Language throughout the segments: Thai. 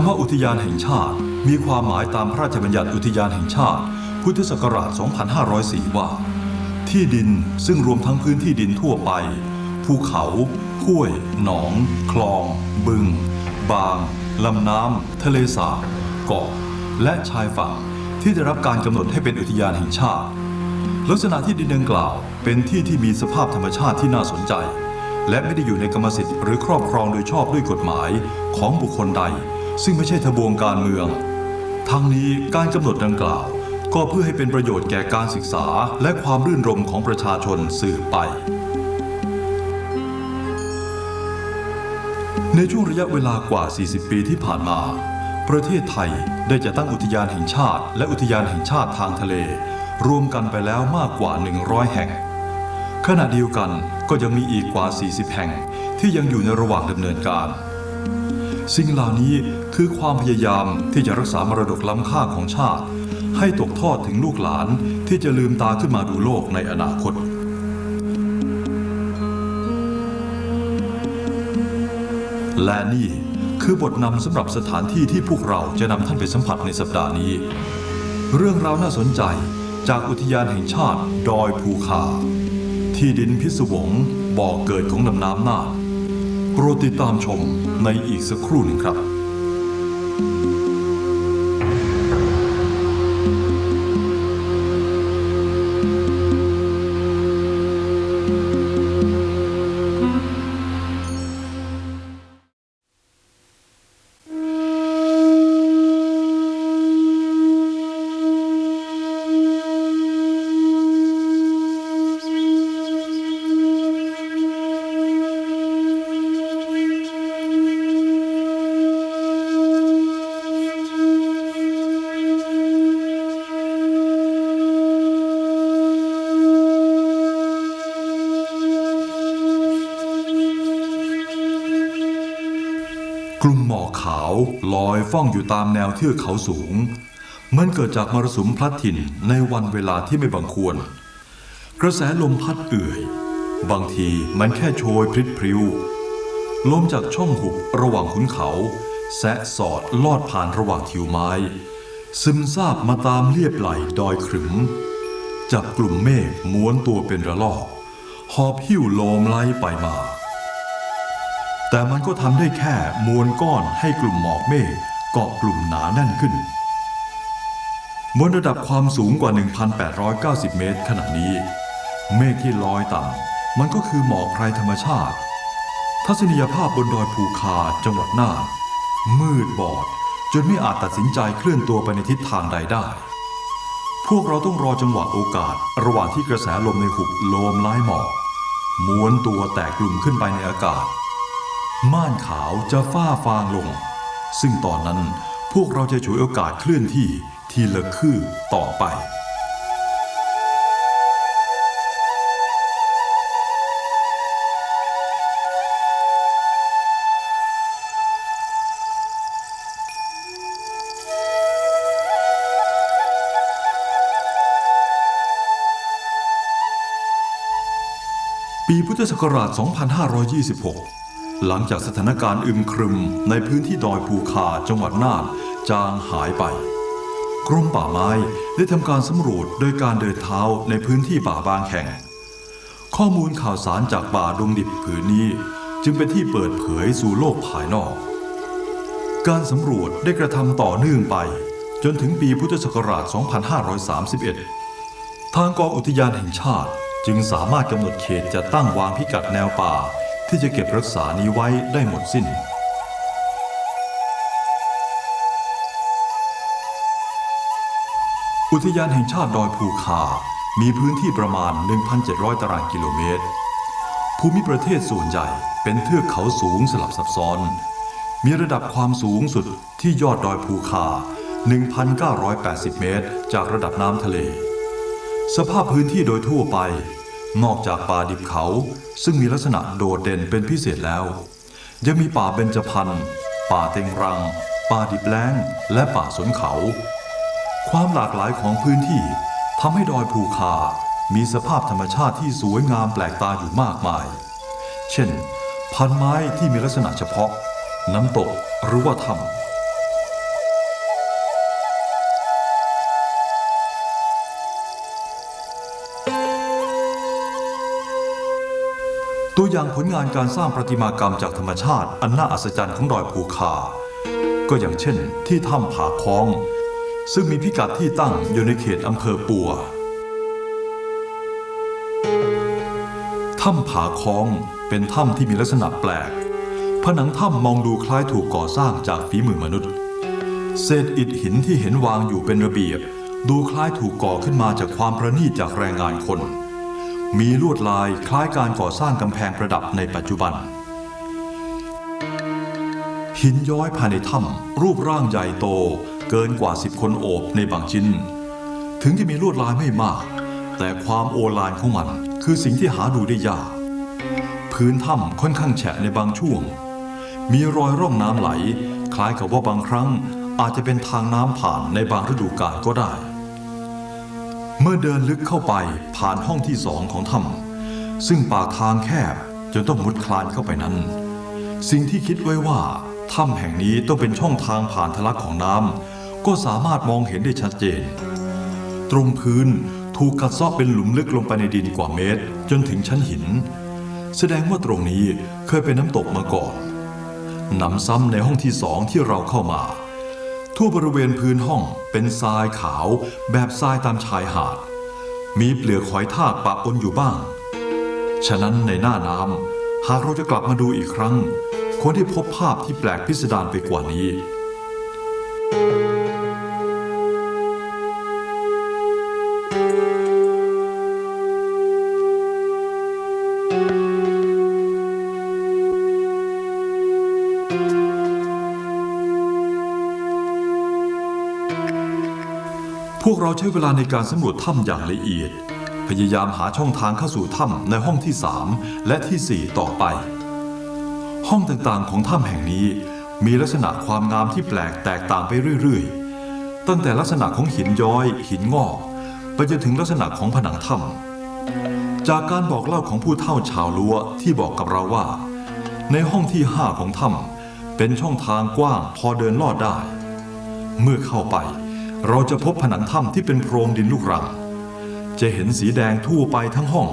ำว่าอุทยานแห่งชาติ มีความหมายตามพระราชบัญญัติอุทยานแห่งชาติ พุทธศักราช 2504 ว่า ที่ดินซึ่งรวมทั้งพื้นที่ดินทั่วไป ภูเขาห้วย หนอง คลอง บึง บางลำน้ำ ทะเลสาบเกาะ และชายฝั่งที่ได้รับการกำหนดให้เป็นอุทยานแห่งชาติ ลักษณะที่ดินดังกล่าว เป็นที่ที่มีสภาพธรรมชาติที่น่าสนใจ และไม่ได้อยู่ในกรรมสิทธิ์หรือครอบครองโดยชอบด้วยกฎหมายของบุคคลใด ซึ่งไม่ใช่ทบวงการเมือง ทั้งนี้การกำหนดดังกล่าว ก็เพื่อให้เป็นประโยชน์แก่การศึกษาและความรื่นรมของประชาชนสืบไป ในช่วงระยะเวลากว่า 40 ปีที่ผ่านมา ประเทศไทยได้จะตั้งอุทยานแห่งชาติ และอุทยานแห่งชาติทางทะเล รวมกันไปแล้วมากกว่า 100 แห่ง ขณะเดียวกันก็ยังมีอีกกว่า 40 แห่งที่ยังอยู่ในระหว่างดำเนินการ สิ่งเหล่านี้คือความพยายามที่จะรักษามรดกล้ำค่าของชาติ ให้ตกทอดถึงลูกหลานที่จะลืมตาขึ้นมาดูโลกในอนาคต และนี่คือบทนำสำหรับสถานที่ที่พวกเราจะนำท่านไปสัมผัสในสัปดาห์นี้ เรื่องราวน่าสนใจจากอุทยานแห่งชาติดอยภูคา ที่ดินพิศวงบ่อเกิดของลำน้ำน่าน โปรดติดตามชมในอีกสักครู่หนึ่งครับ กลุ่มหมอกขาวลอยฟ้องอยู่ตามแนวเทือกเขาสูง มันเกิดจากมรสุมพลัดถิ่นในวันเวลาที่ไม่บังควร กระแสลมพัดเอื่อย บางทีมันแค่โชยพลิดพริ้วลมจากช่องหุบระหว่างขุนเขา แสะสอดลอดผ่านระหว่างทิวไม้ ซึมซาบมาตามเลียบไหลดอยขรึม จับกลุ่มเมฆม้วนตัวเป็นระลอกหอบหิ้วโลมไล่ไปมา แต่มันก็ทำได้แค่มวลก้อนให้กลุ่มหมอกเมฆเกาะกลุ่มหนาแน่นขึ้นบนระดับความสูงกว่า 1,890 เมตรขณะนี้ เมฆที่ลอยต่ำมันก็คือหมอกไพรธรรมชาติ ทัศนียภาพบนดอยภูคาจังหวัดน่านมืดบอดจนไม่อาจตัดสินใจเคลื่อนตัวไปในทิศทางใดได้ พวกเราต้องรอจังหวะโอกาส ระหว่างที่กระแสลมในหุบโลมไล่หมอกม้วนตัวแตกกลุ่มขึ้นไปในอากาศ ม่านขาวจะฝ้าฟางลง ซึ่งตอนนั้นพวกเราจะฉวยโอกาสเคลื่อนที่ทีละคืบต่อไป ปีพุทธศักราช 2526 หลังจากสถานการณ์อึมครึมในพื้นที่ดอยภูคาจังหวัดน่านจางหายไป กรมป่าไม้ได้ทำการสำรวจโดยการเดินเท้าในพื้นที่ป่าบางแห่ง ข้อมูลข่าวสารจากป่าดงดิบผืนนี้จึงเป็นที่เปิดเผยสู่โลกภายนอก การสำรวจได้กระทำต่อเนื่องไป จนถึงปีพุทธศักราช 2531 ทางกองอุทยานแห่งชาติจึงสามารถกำหนดเขตจะตั้งวางพิกัดแนวป่า ที่จะเก็บรักษานี้ไว้ได้หมดสิ้น อุทยานแห่งชาติดอยภูคา มีพื้นที่ประมาณ 1,700 ตารางกิโลเมตร ภูมิประเทศส่วนใหญ่เป็นเทือกเขาสูงสลับซับซ้อน มีระดับความสูงสุดที่ยอดดอยภูคา 1,980 เมตร จากระดับน้ำทะเล สภาพพื้นที่โดยทั่วไป นอกจากป่าดิบเขาซึ่งมีลักษณะโดดเด่นเป็นพิเศษแล้ว ยังมีป่าเบญจพรรณป่าเต็งรัง ป่าดิบแล้ง และป่าสนเขา ความหลากหลายของพื้นที่ทำให้ดอยภูคา มีสภาพธรรมชาติที่สวยงามแปลกตาอยู่มากมาย เช่น พันไม้ที่มีลักษณะเฉพาะ น้ำตกหรือว่าถ้ำ ตัวอย่างผลงานการสร้างประติมากรรมจากธรรมชาติ อันน่าอัศจรรย์ของดอยภูคา ก็อย่างเช่น ที่ถ้ำผาค้อง ซึ่งมีพิกัดที่ตั้งอยู่ในเขตอำเภอปัวถ้ำผาค้องเป็นถ้ำที่มีลักษณะแปลก ผนังถ้ำมองดูคล้ายถูกก่อสร้างจากฝีมือมนุษย์ เศษอิฐหินที่เห็นวางอยู่เป็นระเบียบ ดูคล้ายถูกก่อขึ้นมาจากความประณีตจากแรงงานคน มีลวดลายคล้ายการก่อสร้างกำแพงประดับในปัจจุบัน หินย้อยภายในถ้ำรูปร่างใหญ่โตเกินกว่าสิบคนโอบในบางชิ้น ถึงจะมีลวดลายไม่มาก แต่ความโอฬารของมันคือสิ่งที่หาดูได้ยาก พื้นถ้ำค่อนข้างแฉะในบางช่วง มีรอยร่องน้ำไหล คล้ายกับว่าบางครั้งอาจจะเป็นทางน้ำผ่านในบางฤดูกาลก็ได้ เมื่อเดินลึกเข้าไปผ่านห้องที่สองของถ้ำซึ่งปากทางแคบจนต้องมุดคลานเข้าไปนั้น สิ่งที่คิดไว้ว่าถ้ำแห่งนี้ต้องเป็นช่องทางผ่านทะลักของน้ำก็สามารถมองเห็นได้ชัดเจน ตรงพื้นถูกกัดเซาะเป็นหลุมลึกลงไปในดินกว่าเมตร จนถึงชั้นหิน แสดงว่าตรงนี้เคยเป็นน้ำตกมาก่อนนำซ้ำในห้องที่สองที่เราเข้ามา ทั่วบริเวณพื้นห้องเป็นทรายขาวแบบทรายตามชายหาด มีเปลือกหอยทากปะปนอยู่บ้าง ฉะนั้นในหน้าน้ำหากเราจะกลับมาดูอีกครั้งควรได้พบภาพที่แปลกพิสดารไปกว่านี้ เราใช้เวลาในการสำรวจถ้ำอย่างละเอียด พยายามหาช่องทางเข้าสู่ถ้ำในห้องที่ 3 และทีสี่ 4 ต่อไป ห้องต่างๆของถ้ำแห่งนี้ มีลักษณะความงามที่แปลกแตกต่างไปเรื่อยๆ ตั้งแต่ลักษณะของหินย้อย หินงอก ไปจนถึงลักษณะของผนังถ้ำจากการบอกเล่าของผู้เฒ่าชาวลัวที่บอกกับเราว่า ในห้องที่5ของถ้ำเป็นช่องทางกว้างพอเดินลอดได้ เมื่อเข้าไป เราจะพบผนังถ้ำที่เป็นโพรงดินลูกรัง จะเห็นสีแดงทั่วไปทั้งห้อง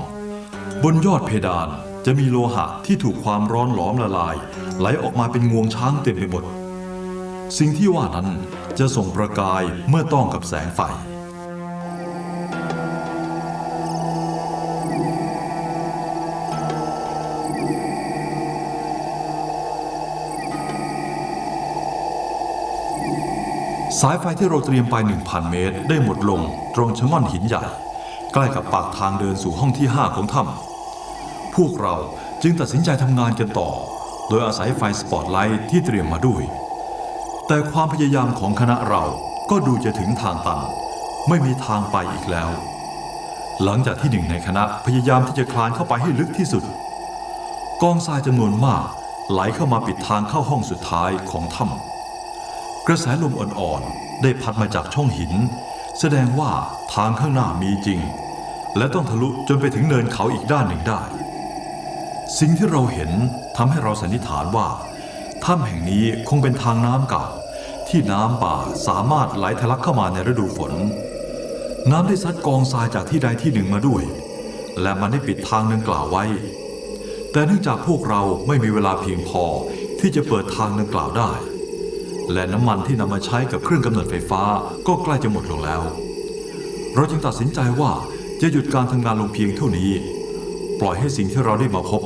บนยอดเพดานจะมีโลหะที่ถูกความร้อนหลอมละลาย ไหลออกมาเป็นงวงช้างเต็มไปหมด สิ่งที่ว่านั้นจะส่งประกายเมื่อต้องกับแสงไฟ สายไฟที่เราเตรียมไป 1,000 เมตร ได้หมดลงตรงชะง่อนหินใหญ่ ใกล้กับปากทางเดินสู่ห้องที่ 5 ของถ้ำพวกเราจึงตัดสินใจทำงานกันต่อ โดยอาศัยไฟสปอตไลท์ที่เตรียมมาด้วย แต่ความพยายามของคณะเราก็ดูจะถึงทางตัน ไม่มีทางไปอีกแล้ว หลังจากที่หนึ่งในคณะพยายามที่จะคลานเข้าไปให้ลึกที่สุด กองทรายจำนวนมากไหลเข้ามาปิดทางเข้าห้องสุดท้ายของถ้ำ กระแสลมอ่อนๆ ได้พัดมาจากช่องหิน แสดงว่าทางข้างหน้ามีจริง และต้องทะลุจนไปถึงเนินเขาอีกด้านหนึ่งได้ สิ่งที่เราเห็นทำให้เราสันนิษฐานว่าถ้ำแห่งนี้คงเป็นทางน้ำเก่า ที่น้ำป่าสามารถไหลทะลักเข้ามาในฤดูฝน น้ำได้ซัดกองทรายจากที่ใดที่หนึ่งมาด้วย และมันได้ปิดทางดังกล่าวไว้ แต่เนื่องจากพวกเราไม่มีเวลาเพียงพอที่จะเปิดทางดังกล่าวได้ และน้ำมันที่นำมาใช้กับเครื่องกำเนิดไฟฟ้าก็ใกล้จะหมดลงแล้ว เราจึงตัดสินใจว่าจะหยุดการทำงานลงเพียงเท่านี้ ปล่อยให้สิ่งที่เราได้มาพบ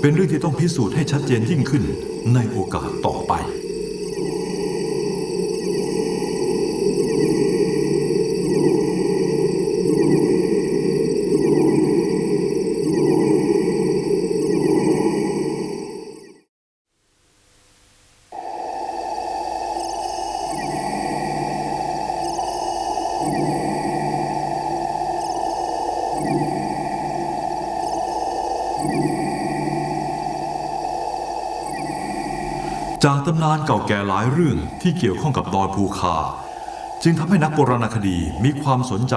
เป็นเรื่องที่ต้องพิสูจน์ให้ชัดเจนยิ่งขึ้นในโอกาสต่อไป จากตำนานเก่าแก่หลายเรื่องที่เกี่ยวข้องกับดอยภูคา จึงทำให้นักโบราณคดีมีความสนใจ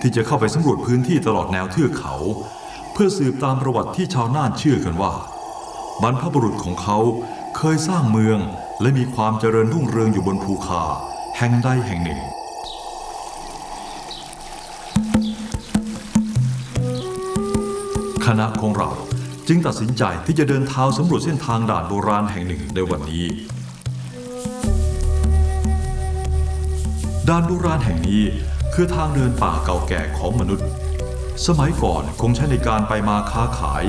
ที่จะเข้าไปสำรวจพื้นที่ตลอดแนวเทือกเขา เพื่อสืบตามประวัติที่ชาวน่านเชื่อกันว่า บรรพบุรุษของเขาเคยสร้างเมืองและมีความเจริญรุ่งเรืองอยู่บนภูคา แห่งใดแห่งหนึ่งคณะของเรา จึงตัดสินใจที่จะเดินเท้าสำรวจเส้นทางด่านโบราณแห่งหนึ่งในวันนี้ ด่านโบราณแห่งนี้คือทางเดินป่าเก่าแก่ของมนุษย์ สมัยก่อนคงใช้ในการไปมาค้าขาย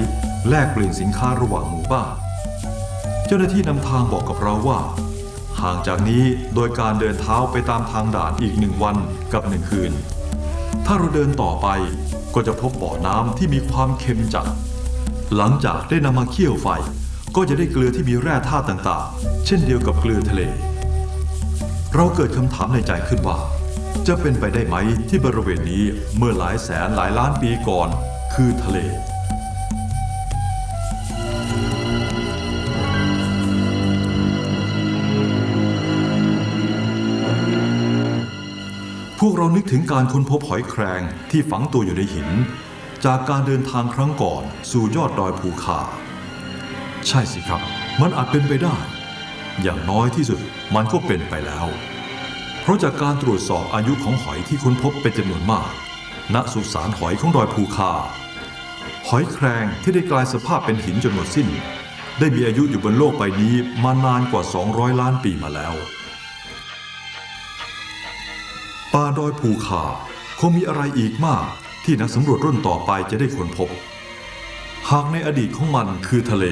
แลกเปลี่ยนสินค้าระหว่างหมู่บ้าน เจ้าหน้าที่นำทางบอกกับเราว่า ห่างจากนี้โดยการเดินเท้าไปตามทางด่านอีกหนึ่งวันกับหนึ่งคืน ถ้าเราเดินต่อไปก็จะพบบ่อน้ำที่มีความเค็มจัด หลังจากได้นำมาเคี่ยวไฟ ก็จะได้เกลือที่มีแร่ธาตุต่างๆ เช่นเดียวกับเกลือทะเล เราเกิดคำถามในใจขึ้นว่า จะเป็นไปได้ไหมที่บริเวณนี้เมื่อหลายแสนหลายล้านปีก่อนคือทะเลพวกเรานึกถึงการค้นพบหอยแครงที่ฝังตัวอยู่ในหิน จากการเดินทางครั้งก่อนสู่ยอดดอยภูคา ใช่สิครับ มันอาจเป็นไปได้ อย่างน้อยที่สุดมันก็เป็นไปแล้ว เพราะจากการตรวจสอบอายุของหอยที่ค้นพบเป็นจำนวนมาก ณสุสานหอยของดอยภูคา หอยแครงที่ได้กลายสภาพเป็นหินจนหมดสิ้น ได้มีอายุอยู่บนโลกใบนี้มานานกว่า 200 ล้านปีมาแล้วป่าดอยภูคาคงมีอะไรอีกมาก ที่นักสำรวจรุ่นต่อไปจะได้ค้นพบ หากในอดีตของมันคือทะเล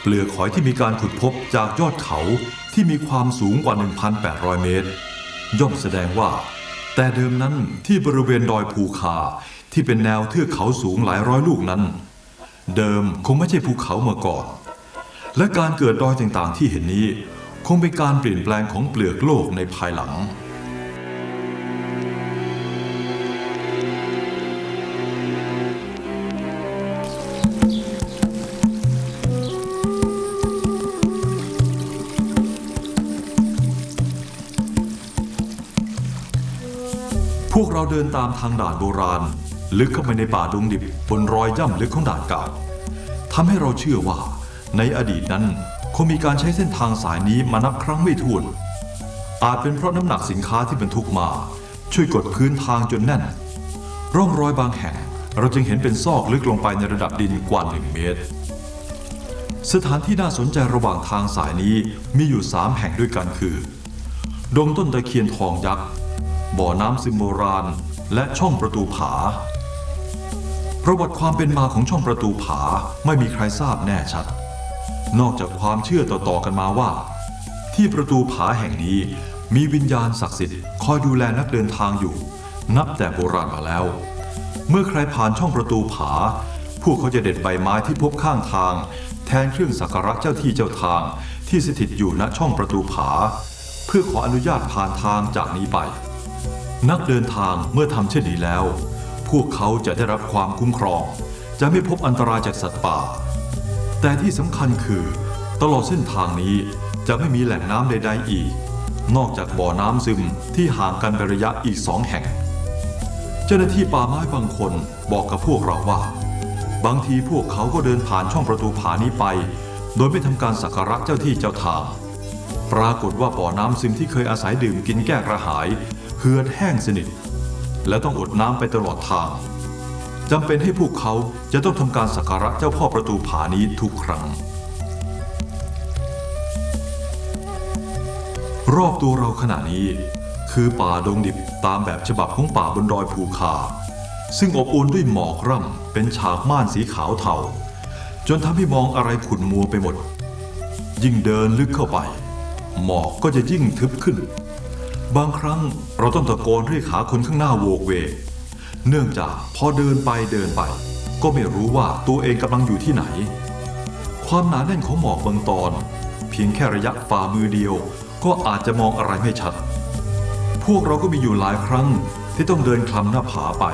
เปลือกหอยที่มีการขุดพบจากยอดเขาที่มีความสูงกว่า 1,800 เมตร ย่อมแสดงว่า แต่เดิมนั้นที่บริเวณดอยภูคาที่เป็นแนวเทือกเขาสูงหลายร้อยลูกนั้น เดิมคงไม่ใช่ภูเขามาก่อน และการเกิดดอยต่างๆที่เห็นนี้ คงเป็นการเปลี่ยนแปลงของเปลือกโลกในภายหลัง เราเดินตามทางด่านโบราณ ลึกเข้าไปในป่าดงดิบบนรอยย่ำลึกของด่านเก่าทำให้เราเชื่อว่า ในอดีตนั้นคงมีการใช้เส้นทางสายนี้มานับครั้งไม่ถ้วน อาจเป็นเพราะน้ำหนักสินค้าที่บรรทุกมา ช่วยกดพื้นทางจนแน่น ร่องรอยบางแห่งเราจึงเห็นเป็นซอกลึกลงไปในระดับดินกว่าหนึ่งเมตร สถานที่น่าสนใจระหว่างทางสายนี้มีอยู่สามแห่งด้วยกันคือ ดงต้นตะเคียนทองยักษ์ บ่อน้ำซึมโบราณ และช่องประตูผา ประวัติความเป็นมาของช่องประตูผาไม่มีใครทราบแน่ชัด นอกจากความเชื่อต่อๆกันมาว่า ที่ประตูผาแห่งนี้มีวิญญาณศักดิ์สิทธิ์คอยดูแลนักเดินทางอยู่ นับแต่โบราณมาแล้ว เมื่อใครผ่านช่องประตูผา พวกเขาจะเด็ดใบไม้ที่พบข้างทาง แทนเครื่องสักการะเจ้าที่เจ้าทางที่สถิตอยู่ณช่องประตูผา เพื่อขออนุญาตผ่านทางจากนี้ไป นักเดินทางเมื่อทำเช่นนี้แล้ว พวกเขาจะได้รับความคุ้มครอง จะไม่พบอันตรายจากสัตว์ป่า แต่ที่สำคัญคือ ตลอดเส้นทางนี้จะไม่มีแหล่งน้ำใด ๆ อีก นอกจากบ่อน้ำซึมที่ห่างกันเป็นระยะอีกสองแห่ง เจ้าหน้าที่ป่าไม้บางคนบอกกับพวกเราว่า บางทีพวกเขาก็เดินผ่านช่องประตูผานี้ไป โดยไม่ทำการสักการะเจ้าที่เจ้าทาง ปรากฏว่าบ่อน้ำซึมที่เคยอาศัยดื่มกินแก้กระหาย เหือดแห้งสนิท และต้องอดน้ำไปตลอดทางจำเป็นให้พวกเขาจะต้องทำการสักการะเจ้าพ่อประตูผานี้ทุกครั้ง รอบตัวเราขณะนี้ คือป่าดงดิบตามแบบฉบับของป่าบนดอยภูคา ซึ่งอบอวลด้วยหมอกร่ำเป็นฉากม่านสีขาวเทาจนทำให้มองอะไรขุ่นมัวไปหมด ยิ่งเดินลึกเข้าไป หมอกก็จะยิ่งทึบขึ้น บางครั้งเราต้องตะโกนเรียกหาคนข้างหน้าโวกเวกเนื่องจากพอเดินไปเดินไป ก็ไม่รู้ว่าตัวเองกำลังอยู่ที่ไหน ความหนาแน่นของหมอกบางตอน เพียงแค่ระยะฝ่ามือเดียว ก็อาจจะมองอะไรไม่ชัด พวกเราก็มีอยู่หลายครั้งที่ต้องเดินคลำหน้าผาไป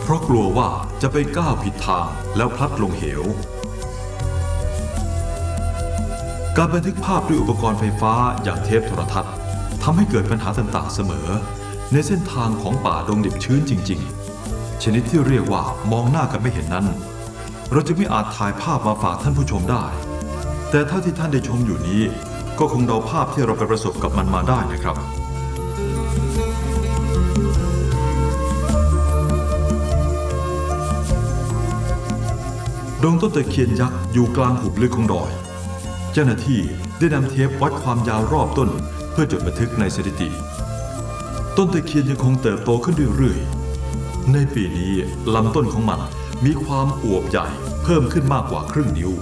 เพราะกลัวว่าจะไปก้าวผิดทางแล้วพลัดลงเหวการบันทึกภาพด้วยอุปกรณ์ไฟฟ้าอย่างเทปโทรทัศน์ ทำให้เกิดปัญหาต่างๆเสมอ ในเส้นทางของป่าดงดิบชื้นจริง ๆ ชนิดที่เรียกว่ามองหน้ากันไม่เห็นนั้น เราจะไม่อาจถ่ายภาพมาฝากท่านผู้ชมได้ แต่เท่าที่ท่านได้ชมอยู่นี้ ก็คงเดาภาพที่เราไปประสบกับมันมาได้นะครับดงต้นตะเคียนยักษ์อยู่กลางหุบลึกของดอย เจ้าหน้าที่ได้นำเทปวัดความยาวรอบต้น เพื่อจดบันทึกในสถิติ ต้นตะเคียนยังคงเติบโตขึ้นเรื่อยๆ ในปีนี้ลำต้นของมันมีความอวบใหญ่เพิ่มขึ้นมากกว่าครึ่งนิ้ว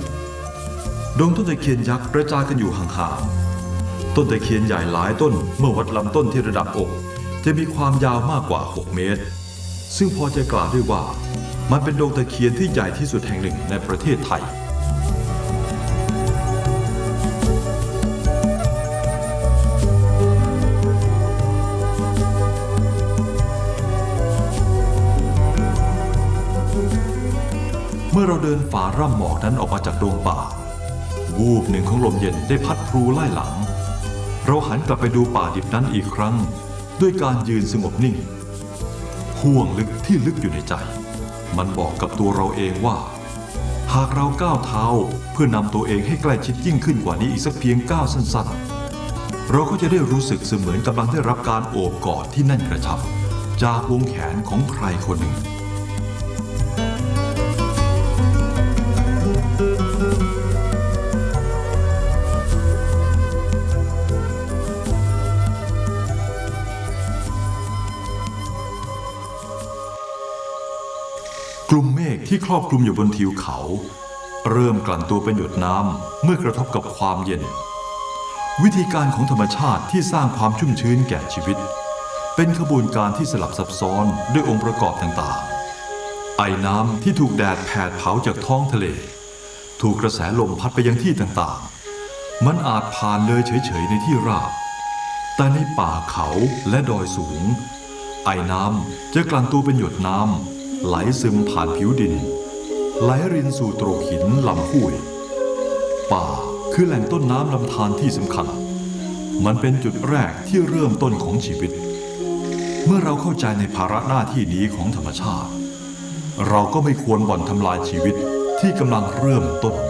ดงต้นตะเคียนยักษ์กระจายกันอยู่ห่างๆ ต้นตะเคียนใหญ่หลายต้นเมื่อวัดลำต้นที่ระดับอก จะมีความยาวมากกว่า 6 เมตร ซึ่งพอจะกล่าวได้ว่า มันเป็นดงตะเคียนที่ใหญ่ที่สุดแห่งหนึ่งในประเทศไทย เมื่อเราเดินฝ่าร่ำหมอกนั้นออกมาจากดงป่า วูบหนึ่งของลมเย็นได้พัดพลูไล่หลัง เราหันกลับไปดูป่าดิบนั้นอีกครั้ง ด้วยการยืนสงบนิ่งห่วงลึกที่ลึกอยู่ในใจ มันบอกกับตัวเราเองว่า หากเราก้าวเท้าเพื่อนำตัวเองให้ใกล้ชิดยิ่งขึ้นกว่านี้อีกสักเพียงก้าวสั้นๆ เราก็จะได้รู้สึกเสมือนกำลังได้รับการโอบกอดที่แน่นกระชับ จากวงแขนของใครคนหนึ่ง กลุ่มเมฆที่ครอบคลุมอยู่บนทิวเขา เริ่มกลั่นตัวเป็นหยดน้ำเมื่อกระทบกับความเย็น วิธีการของธรรมชาติที่สร้างความชุ่มชื้นแก่ชีวิต เป็นขบวนการที่สลับซับซ้อนด้วยองค์ประกอบต่างๆ ไอ้น้ำที่ถูกแดดแผดเผาจากท้องทะเล ถูกกระแสลมพัดไปยังที่ต่างๆ มันอาจผ่านเลยเฉยๆในที่ราบ แต่ในป่าเขาและดอยสูง ไอ้น้ำจะกลั่นตัวเป็นหยดน้ำ ไหลซึมผ่านผิวดิน ไหลรินสู่โตรกหินลำห้วย ป่าคือแหล่งต้นน้ำลำธารที่สำคัญ มันเป็นจุดแรกที่เริ่มต้นของชีวิต เมื่อเราเข้าใจในภาระหน้าที่นี้ของธรรมชาติ เราก็ไม่ควรบ่อนทำลายชีวิตที่กำลังเริ่มต้นนั้น